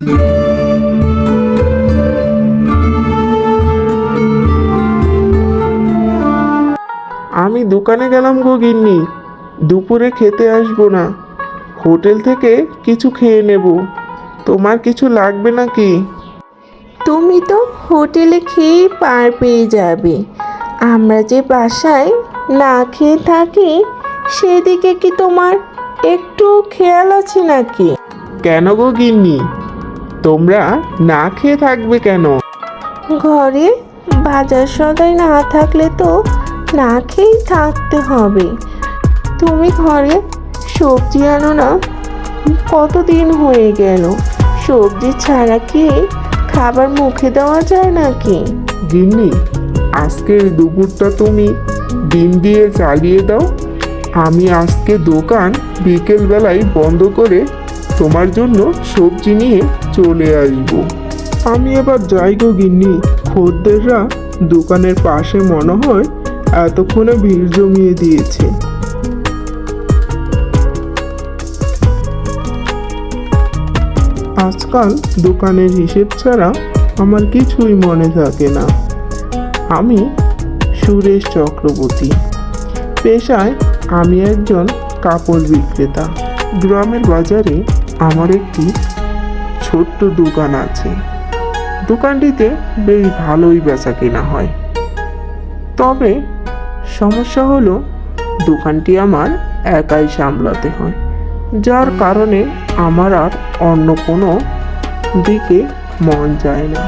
আমি দোকানে গেলাম গো গিন্নি। দুপুরে খেতে আসব না। হোটেল থেকে কিছু খেয়ে নেব। তোমার কিছু লাগবে নাকি? তুমি তো হোটেলে খেয়ে পার পেয়ে যাবে। আমরা যে বাসায় না খেয়ে থাকি সেদিকে কি তোমার একটু খেয়াল আছে নাকি? কেন গো গিন্নি? তোমরা না খেয়ে থাকবে কেন? ঘরে বাজার সদাই না থাকলে তো না খেয়েই থাকতে হবে। তুমি ঘরে সবজি আনো না কতদিন হয়ে গেল? সবজি ছাড়া কি খাবার মুখে দেওয়া যায় নাকি? গিন্নি আজকের দুপুরটা তুমি ডিম দিয়ে চালিয়ে দাও। আমি আজকে দোকান বিকেলবেলায় বন্ধ করে তোমার জন্য সবজি নিয়ে চলে আসব। আমি এবার যাই গো গিন্নি। খদ্দেররা দোকানের পাশে মনে হয় এতক্ষণে ভিড় জমিয়ে দিয়েছে। আজকাল দোকানের হিসেব ছাড়া আমার কিছুই মনে থাকে না। আমি সুরেশ চক্রবর্তী। পেশায় আমি একজন কাপড় বিক্রেতা। গ্রামের বাজারে আমার একটি ছোট্ট দোকান আছে। দোকানটিতে বেশ ভালোই বেচা কেনা হয়। তবে সমস্যা হলো, দোকানটি আমার একাই সামলাতে হয়, যার কারণে আমার আর অন্য কোনো দিকে মন যায় না।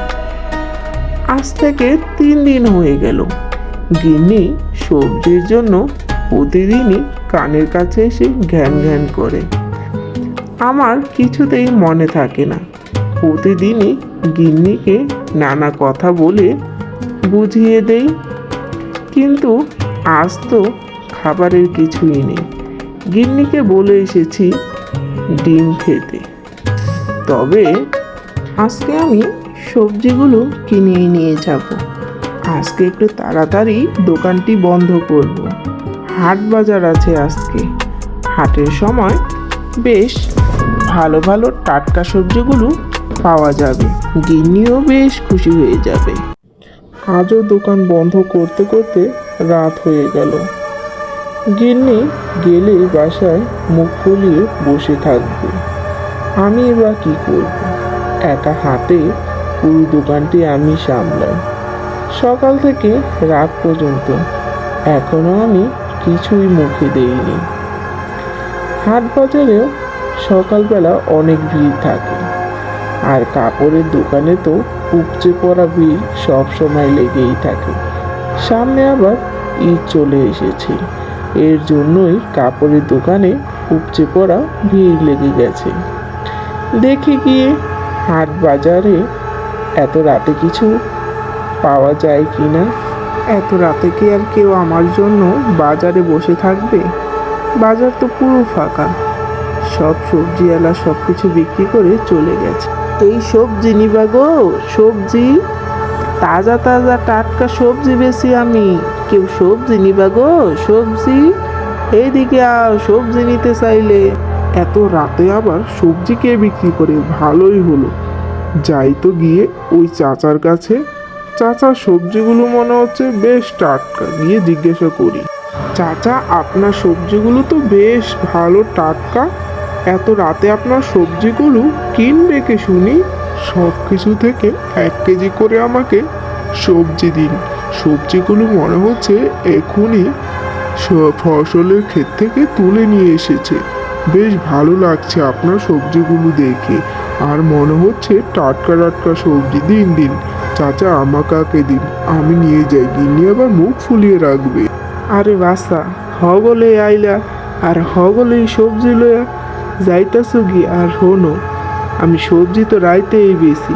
আজ থেকে তিন দিন হয়ে গেল। গিন্নি সবজির জন্য প্রতিদিনই কানের কাছে এসে ঘ্যান ঘ্যান করে। আমার কিছুতেই মনে থাকে না। প্রতিদিনই গিন্নিকে নানা কথা বলে বুঝিয়ে দেই। কিন্তু আজ তো খাবারের কিছুই নেই। গিন্নিকে বলে এসেছি ডিম খেতে। তবে আজকে আমি সবজিগুলো কিনে নিয়ে যাব। আজকে একটু তাড়াতাড়ি দোকানটি বন্ধ করব। হাট বাজার আছে আজকে। হাটের সময় বেশ ভালো ভালো টাটকা সবজিগুলো পাওয়া যাবে। গিন্নিও বেশ খুশি হয়ে যাবে। আজও দোকান বন্ধ করতে করতে রাত হয়ে গেল। গিন্নি গেলে বাসায় মুখ ফুলিয়ে বসে থাকবে। আমি এবার কি করব? একা হাতে পুরো দোকানটি আমি সামলাই। সকাল থেকে রাত পর্যন্ত এখনও আমি কিছুই মুখে দেইনি। হাট বাজারেও সকালবেলা অনেক ভিড় থাকে। আর কাপড়ের দোকানে তো উপচে পড়া ভিড় সব সময় লেগেই থাকে। সামনে আবার ঈদ চলে এসেছে। এর জন্যই কাপড়ের দোকানে উপচে পড়া ভিড় লেগে গেছে। দেখি গিয়ে হাট বাজারে এত রাতে কিছু পাওয়া যায় কি না? এত রাতে কি আর কেউ আমার জন্য বাজারে বসে থাকবে? বাজার তো পুরো ফাঁকা। সব সবজিওয়ালা সব কিছু বিক্রি করে চলে গেছে। এই সবজি নিবা গো, সবজি, তাজা তাজা টাটকা সবজি বেশি আমি। কেউ সবজি নিবা গো, সবজি? এইদিকে সবজি নিতে চাইলে। এত রাতে আবার সবজি কে বিক্রি করে? ভালোই হলো। যাই তো গিয়ে ওই চাচার কাছে চাচা সবজিগুলো মনে হচ্ছে বেশ টাটকা গিয়ে জিজ্ঞাসা করি। চাচা, আপনার সবজিগুলো তো বেশ ভালো টাটকা। এত রাতে আপনার সবজিগুলো কিনবে কে শুনি? সব কিছু থেকে এক কেজি করে আমাকে সবজি দিন। সবজিগুলো মনে হচ্ছে এখনই ফসলের ক্ষেত থেকে তুলে নিয়ে এসেছে। বেশ ভালো লাগছে আপনার সবজিগুলো দেখে। আর মনে হচ্ছে টাটকা টাটকা সবজি দিন দিন। চাচা, আমাকে দিন? আমি নিয়ে যাই। গিয়ে আবার মুখ ফুলিয়ে রাখবে। আরে বাসা হগলে আইলা। আর হগলে সবজি লয়া যাইতাছো গি আর হনো? আমি সবজি তো রাইতেই বেশি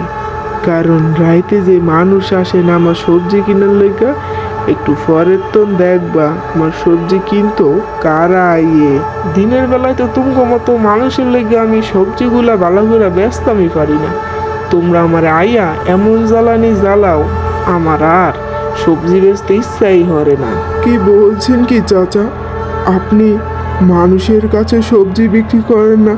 কারণ রাইতে যে মানুষ আসে না আমার সবজি কিনার লেগা একটু পরের তো দেখবা আমার সবজি কিনতো কারা ইয়ে। দিনের বেলায় তো তুমকো মতো মানুষের লেগে আমি সবজিগুলা ভালো করে ব্যস্ত আমি পারি না। তোমরা আমার আইয়া এমন জ্বালানি জ্বালাও, আমার আর সবজি বেচতে ইচ্ছাই হরে না। কি বলছেন কি চাচা? আপনি মানুষের কাছে সবজি বিক্রি করেন না।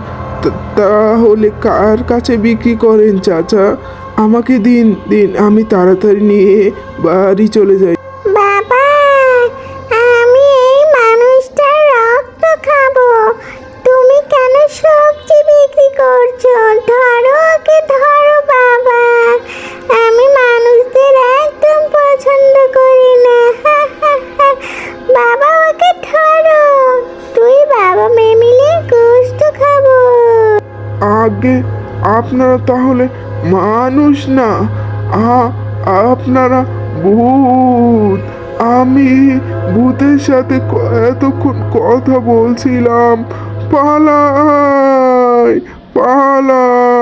তাহলে কার কাছে বিক্রি করেন, চাচা? আমাকে দিন দিন, আমি তাড়াতাড়ি নিয়ে বাড়ি চলে যাই। আগে আপনারা তাহলে মানুষ না। আপনারা ভূত। আমি ভূতের সাথে এতক্ষণ কথা বলছিলাম। পালাই পালাই।